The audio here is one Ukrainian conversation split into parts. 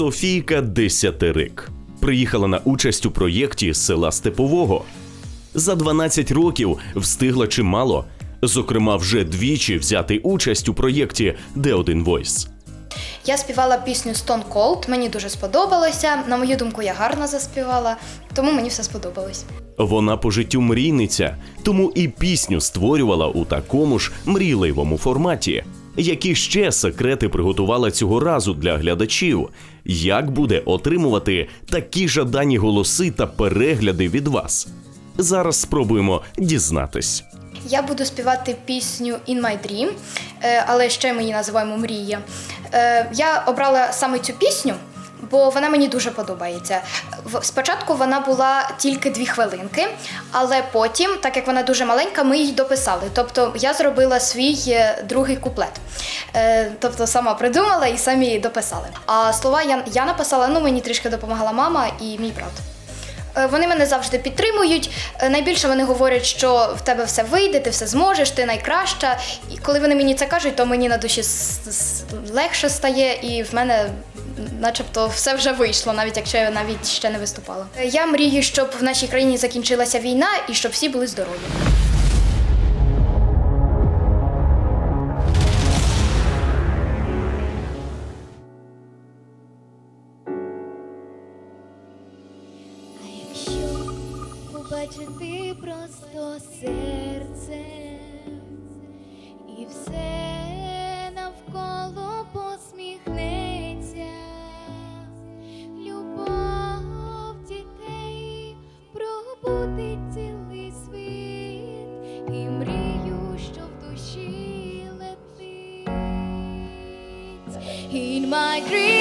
Софійка Десятирик приїхала на участь у проєкті села Степового. За 12 років встигла чимало, зокрема, вже двічі взяти участь у проєкті Де один Войс. Я співала пісню Stone Cold, мені дуже сподобалося. На мою думку, я гарно заспівала, тому мені все сподобалось. Вона по життю мрійниця, тому і пісню створювала у такому ж мрійливому форматі. Які ще секрети приготувала цього разу для глядачів? Як буде отримувати такі жадані голоси та перегляди від вас? Зараз спробуємо дізнатись. Я буду співати пісню In My Dream, е, але ще ми її називаємо Мрія. Е, Я обрала саме цю пісню, бо вона мені дуже подобається. Спочатку вона була тільки дві хвилинки, але потім, так як вона дуже маленька, ми її дописали. Тобто я зробила свій е, другий куплет. Е, Тобто сама придумала і самі дописали. А слова я, я написала, ну мені трішки допомагала мама і мій брат. Е, Вони мене завжди підтримують. Найбільше вони говорять, що в тебе все вийде, ти все зможеш, ти найкраща. І коли вони мені це кажуть, то мені на душі легше стає, і в мене начебто все вже вийшло, навіть якщо я навіть ще не виступала. Е, Я мрію, щоб в нашій країні закінчилася війна і щоб всі були здорові. Побачити просто серце і все my grief.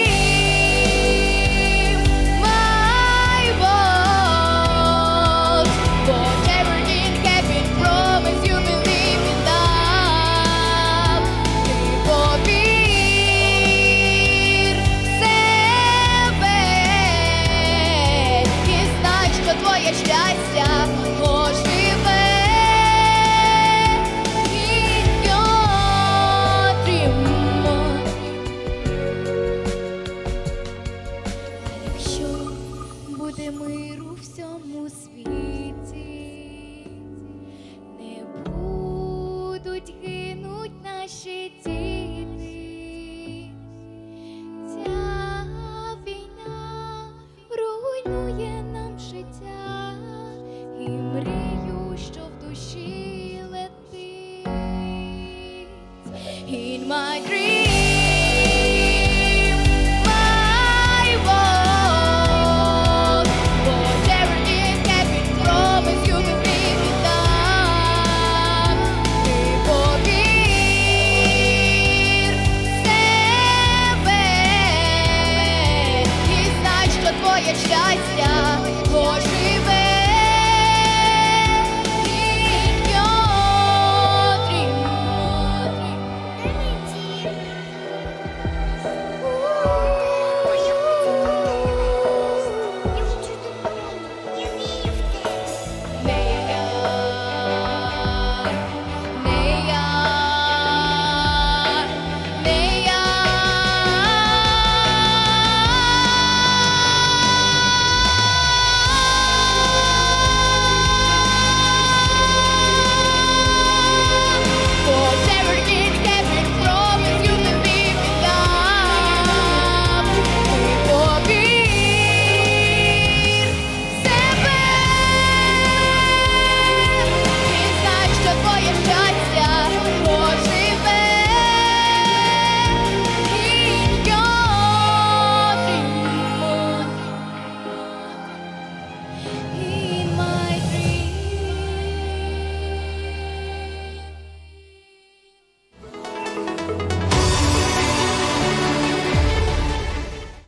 Світі, не будуть гинуть наші діти. Ця війна руйнує нам життя і мрію, що в душі летить. In my dream